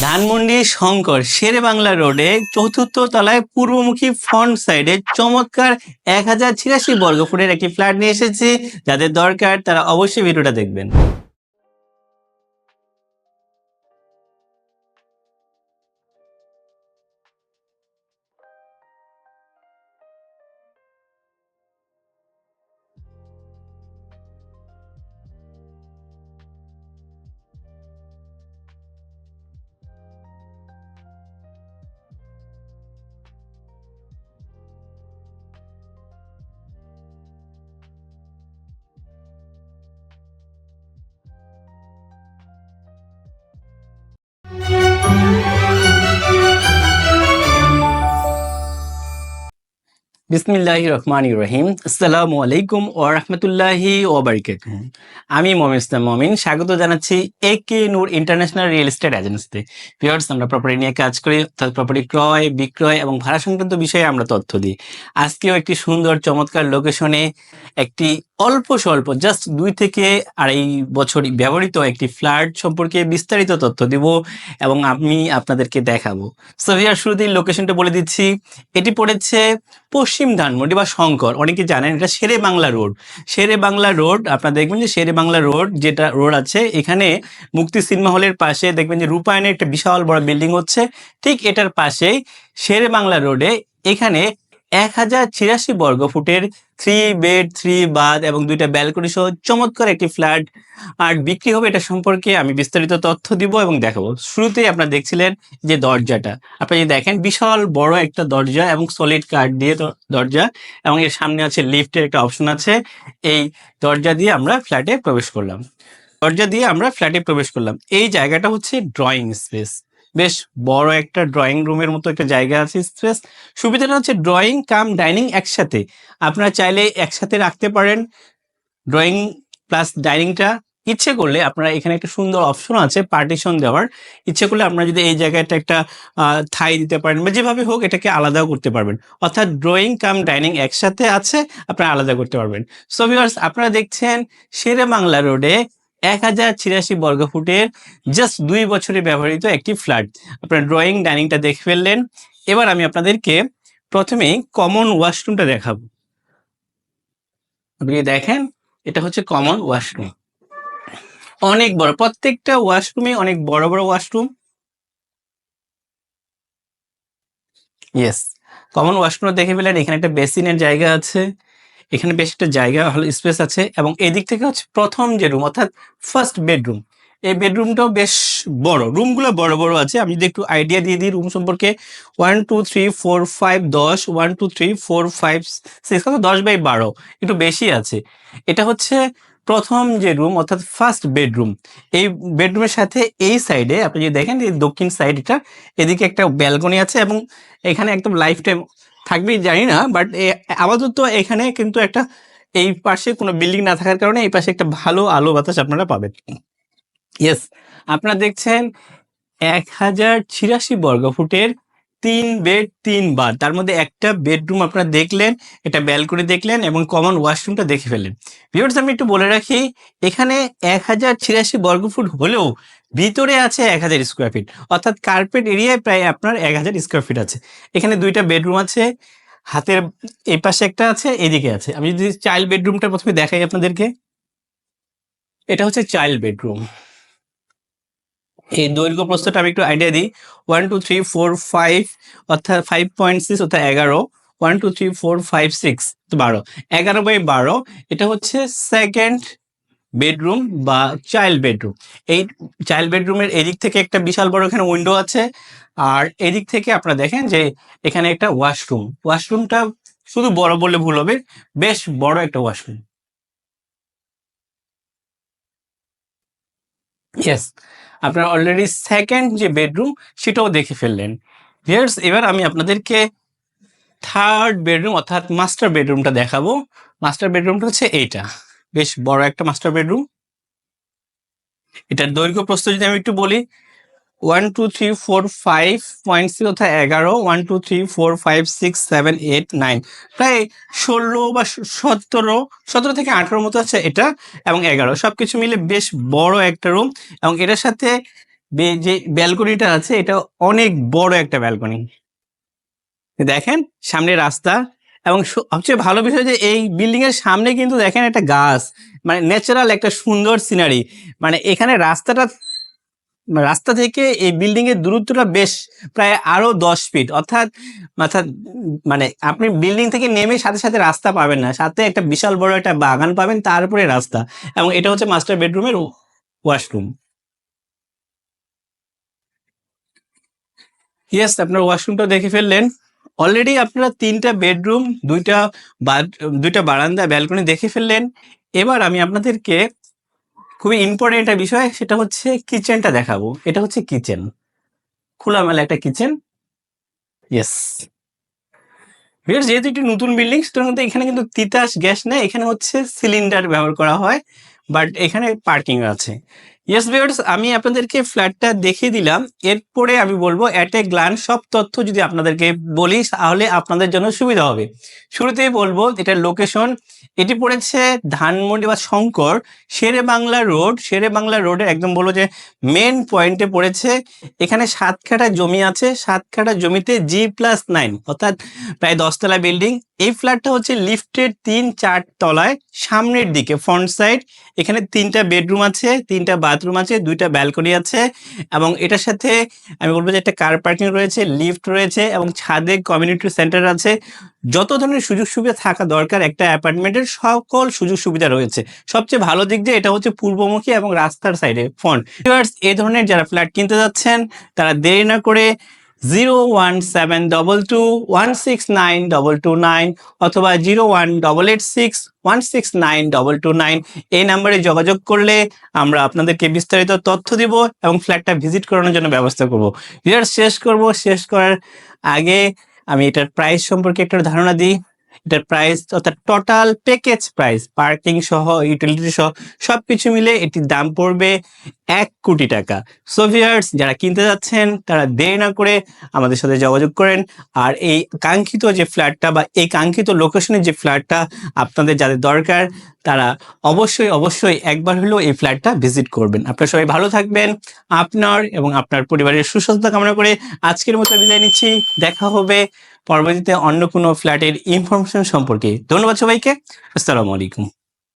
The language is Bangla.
ধানমন্ডি শঙ্কর শেরে বাংলা রোডে চতুর্থ তলায় পূর্বমুখী ফ্রন্ট সাইডে চমৎকার এক হাজার ছিয়াশি বর্গফুটের একটি ফ্ল্যাট নিয়ে এসেছি। যাদের দরকার তারা অবশ্যই ভিডিওটা দেখবেন। বিসমিল্লাহ রহমান রহিম আসসালামু আলাইকুম ও রহমতুল্লাহি ও বারিকাত আমি মমিন ইসলাম মমিন। স্বাগত জানাচ্ছি A K Noor international real estate এজেন্সিতে। ভিউয়ার্স, আমরা প্রপার্টি নিয়ে কাজ করি, অর্থাৎ প্রপার্টি ক্রয়, বিক্রয় এবং ভাড়া সংক্রান্ত বিষয়ে আমরা তথ্য দিই। আজকেও একটি সুন্দর, চমৎকার লোকেশনে একটি অল্প স্বল্প জাস্ট দুই থেকে আড়াই বছর ব্যবহৃত একটি ফ্ল্যাট সম্পর্কে বিস্তারিত তথ্য দিব এবং আমি আপনাদেরকে দেখাবো। সো ভিউয়ার শুরুতেই লোকেশনটা বলে দিচ্ছি। এটি পড়েছে পশ্চিম ধানমন্ডি বা শঙ্কর, অনেকে জানেন এটা শেরে বাংলা রোড। শেরে বাংলা রোড, আপনারা দেখবেন যে শেরে বাংলা রোড যেটা রোড আছে, এখানে মুক্তি সিনেমা হলের পাশে দেখবেন যে রূপায়ণের একটা বিশাল বড় বিল্ডিং হচ্ছে। ঠিক এটার পাশেই শেরে বাংলা রোডে এখানে এক হাজার ছিয়াশি বর্গ ফুটের থ্রি বেড থ্রি বাথ এবং দুইটা ব্যালকনি সহ চমৎকার একটি ফ্ল্যাট আর বিক্রি হবে এটা সম্পর্কে আমি বিস্তারিত তথ্য দিব এবং দেখাবো। শুরুতেই আপনারা দেখছিলেন যে দরজাটা। আপনি যদি দেখেন, বিশাল বড় একটা দরজা এবং সলিড কাঠ দিয়ে দরজা এবং এর সামনে আছে লিফটের একটা অপশন আছে। এই দরজা দিয়ে আমরা ফ্ল্যাটে প্রবেশ করলাম। দরজা দিয়ে আমরা ফ্ল্যাটে প্রবেশ করলাম। এই জায়গাটা হচ্ছে ড্রয়িং স্পেস বেশ বড় একটা ড্রয়িং রুমের মতো একটা জায়গা আছে স্পেস সুবিধাটা হচ্ছে ড্রয়িং কাম ডাইনিং একসাথে। আপনারা চাইলে একসাথে রাখতে পারেন। ড্রয়িং প্লাস ডাইনিংটা ইচ্ছে করলে আপনারা এখানে একটা সুন্দর অপশন আছে পার্টিশন দেওয়ার। ইচ্ছে করলে আপনারা যদি এই জায়গাটা একটা থাই দিতে পারেন বা যেভাবে হোক এটাকে আলাদাও করতে পারবেন। অর্থাৎ ড্রয়িং কাম ডাইনিং একসাথে আছে, আপনারা আলাদা করতে পারবেন। সো ভিউয়ার্স আপনারা দেখছেন শেরে বাংলা রোডে এক হাজার ছিয়াশি বর্গ ফুটের জাস্ট দুই বছরে ব্যবহৃত একটি ফ্ল্যাট। আপনারা ড্রয়িং ডাইনিংটা দেখে ফেললেন। এবার আমি আপনাদেরকে প্রথমেই কমন ওয়াশরুমটা দেখাবো। আপনি দেখেন, এটা হচ্ছে কমন ওয়াশরুম অনেক বড়, প্রত্যেকটা ওয়াশরুমে অনেক বড় বড় ওয়াশরুম ইয়েস কমন ওয়াশরুম দেখে ফেলেন এখানে একটা বেসিনের জায়গা আছে। এখানে বেশ একটা জায়গা হলো স্পেস আছে এবং এদিক থেকে হচ্ছে প্রথম যে রুম, অর্থাৎ ফার্স্ট বেডরুম। এই বেডরুমটাও বেশ বড়। রুমগুলো বড় বড় আছে। আমি যদি একটু আইডিয়া দিয়ে দিই রুম সম্পর্কে one two three four five দশ one two three four five six কত? দশ বাই বারো। একটু বেশি আছে। এটা হচ্ছে প্রথম যে রুম, অর্থাৎ ফার্স্ট বেডরুম। এই বেডরুমের সাথে এই সাইডে আপনি যদি দেখেন দক্ষিণ সাইড এটা এদিকে একটা ব্যালকনি আছে এবং এখানে একদম লাইফ টাইম থাকবেই, জানি না বাট আপাতত এখানে কিন্তু একটা, এই পাশে কোনো বিল্ডিং না থাকার কারণে এই পাশে একটা ভালো আলো বাতাস আপনারা পাবেন। ইয়েস আপনারা দেখছেন এক হাজার ছিরাশি বর্গ ফুটের তিন বেড তিন বার তার মধ্যে একটা বেডরুম আপনারা দেখলেন, এটা ব্যালকনি দেখলেন এবং কমন ওয়াশরুমটা দেখে ফেলেন ভিউয়ার্স, আমি একটু বলে রাখি, এখানে এক হাজার ছিয়াশি বর্গ ফুট হলেও ভিতরে আছে এক হাজার স্কোয়ার ফিট। অর্থাৎ কার্পেট এরিয়ায় প্রায় আপনার এক হাজার স্কোয়ার ফিট আছে। এখানে দুইটা বেডরুম আছে, হাতের এই পাশে একটা আছে, এদিকে আছে। আমি যদি চাইল্ড বেডরুমটা প্রথমে দেখাই আপনাদেরকে। এটা হচ্ছে চাইল্ড বেডরুম। এই দৈর্ঘ্য প্রস্থটা আমি একটু আইডিয়া দিই। One two three four five অর্থাৎ ফাইভ পয়েন্ট সিক্স অর্থাৎ এগারো। One two three four five six বারো। এগারো বাই বারো, এটা হচ্ছে সেকেন্ড বেডরুম বা চাইল্ড বেডরুম এই চাইল্ড বেডরুমের এদিক থেকে একটা বিশাল বড় এখানে উইন্ডো আছে। আর এদিক থেকে আপনারা দেখেন যে এখানে একটা ওয়াশরুম ওয়াশরুমটা শুধু বড় বললে ভুল হবে, বেশ বড় একটা ওয়াশরুম ইয়েস আপনারা অলরেডি সেকেন্ড যে বেডরুম সেটাও দেখে ফেললেন। ভিয়ার্স এবার আমি আপনাদেরকে থার্ড বেডরুম অর্থাৎ মাস্টার বেডরুমটা দেখাবো। মাস্টার বেডরুমটা হচ্ছে এইটা। বেশ বড় একটা মাস্টার বেডরুম এটার দৈর্ঘ্য প্রস্তুত যদি আমি একটু বলি one two three four five point six অর্থাৎ এগারো। One two three four five six seven eight nine প্রায় ষোলো বা সতেরো সতেরো থেকে আঠেরো মতো আছে এটা এবং এগারো। সব কিছু মিলে বেশ বড় একটা রুম এবং এটার সাথে যে ব্যালকনিটা আছে, এটা অনেক বড় একটা ব্যালকনি দেখেন, সামনে রাস্তা এবং সবচেয়ে ভালো বিষয় যে এই বিল্ডিং এর সামনে কিন্তু দেখেন একটা গাছ। মানে ন্যাচারাল একটা সুন্দর সিনারি মানে এখানে রাস্তাটা রাস্তা থেকে এই বিল্ডিং এর দূরত্বটা বেশ প্রায় আরও দশ ফিট অর্থাৎ অর্থাৎ মানে আপনি বিল্ডিং থেকে নেমে সাথে সাথে রাস্তা পাবেন না। সাথে একটা বিশাল বড় একটা বাগান পাবেন তারপরে রাস্তা। এবং এটা হচ্ছে মাস্টার বেডরুমের ওয়াশরুম ইয়েস আপনার ওয়াশরুমটা দেখে ফেললেন। অলরেডি আপনারা তিনটা বেডরুম দুইটা দুইটা বারান্দা ব্যালকনি দেখে ফেললেন। এবার আমি আপনাদেরকে খুবই ইম্পর্টেন্ট একটা বিষয়, সেটা হচ্ছে কিচেনটা দেখাবো। এটা হচ্ছে কিচেন খোলামেলা একটা কিচেন ইয়েস যেহেতু একটি নতুন বিল্ডিং সেটার মধ্যে এখানে কিন্তু তিতাস গ্যাস নেই। এখানে হচ্ছে সিলিন্ডার ব্যবহার করা হয় বাট এখানে পার্কিং আছে। ইয়েস ভিউয়ার্স আমি আপনাদেরকে ফ্ল্যাটটা দেখিয়ে দিলাম। এরপরে আমি বলব অ্যাট এ গ্লান্স সব তথ্য যদি আপনাদেরকে বলি, তাহলে আপনাদের জন্য সুবিধা হবে। শুরুতেই বলব এটার লোকেশন এটি পড়েছে ধানমন্ডি বা শঙ্কর শেরে বাংলা রোড। শেরে বাংলা রোডে একদম বলব যে মেন পয়েন্টে পড়েছে, এখানে সাত কাঠা জমি আছে সাত কাঠা জমিতে জি প্লাস নাইন অর্থাৎ প্রায় দশতলা বিল্ডিং এই ফ্ল্যাটটা হচ্ছে লিফটের তিন চার তলায়, সামনের দিকে ফ্রন্ট সাইড এখানে তিনটা বেডরুম আছে, তিনটা বাথরুম আছে, দুইটা ব্যালকনি আছে এবং এটার সাথে আমি বলব যে একটা কার পার্কিং রয়েছে লিফট রয়েছে এবং ছাদে কমিউনিটি সেন্টার আছে। যত ধরনের সুযোগ সুবিধা থাকা দরকার একটা অ্যাপার্টমেন্টের সকল সুযোগ সুবিধা রয়েছে। সবচেয়ে ভালো দিক যে এটা হচ্ছে পূর্বমুখী এবং রাস্তার সাইডে ফ্রন্ট এই ধরনের যারা ফ্ল্যাট কিনতে যাচ্ছেন, তারা দেরি না করে zero one seven double two one six nine double two nine অথবা zero one double eight six one six nine double two nine এই নাম্বারে যোগাযোগ করলে আমরা আপনাদেরকে বিস্তারিত তথ্য দিব এবং ফ্ল্যাটটা ভিজিট করানোর জন্য ব্যবস্থা করব। ভিডিও শেষ করব। শেষ করার আগে আমি এটার প্রাইস সম্পর্কে একটা ধারণা দিই। এটার প্রাইস অর্থাৎ টোটাল প্যাকেজ প্রাইস পার্কিং সহ ইউটিলিটি সহ, সবকিছু মিলে এটির দাম পড়বে এক কোটি টাকা। সো ভিউয়ার্স যারা কিনতে যাচ্ছেন, তারা দেরি না করে আমাদের সাথে যোগাযোগ করেন। আর এই কাঙ্ক্ষিত যে ফ্ল্যাটটা বা এই কাঙ্ক্ষিত লোকেশনের যে ফ্ল্যাটটা আপনাদের যাদের দরকার, তারা অবশ্যই অবশ্যই একবার হলেও এই ফ্ল্যাটটা ভিজিট করবেন। আপনারা সবাই ভালো থাকবেন। আপনার এবং আপনার পরিবারের সুস্বাস্থ্য কামনা করে আজকের মতো বিদায় নিচ্ছি। দেখা হবে পরবর্তীতে অন্য কোনো ফ্ল্যাটের ইনফরমেশন সম্পর্কে। ধন্যবাদ সবাইকে। আসসালামু আলাইকুম।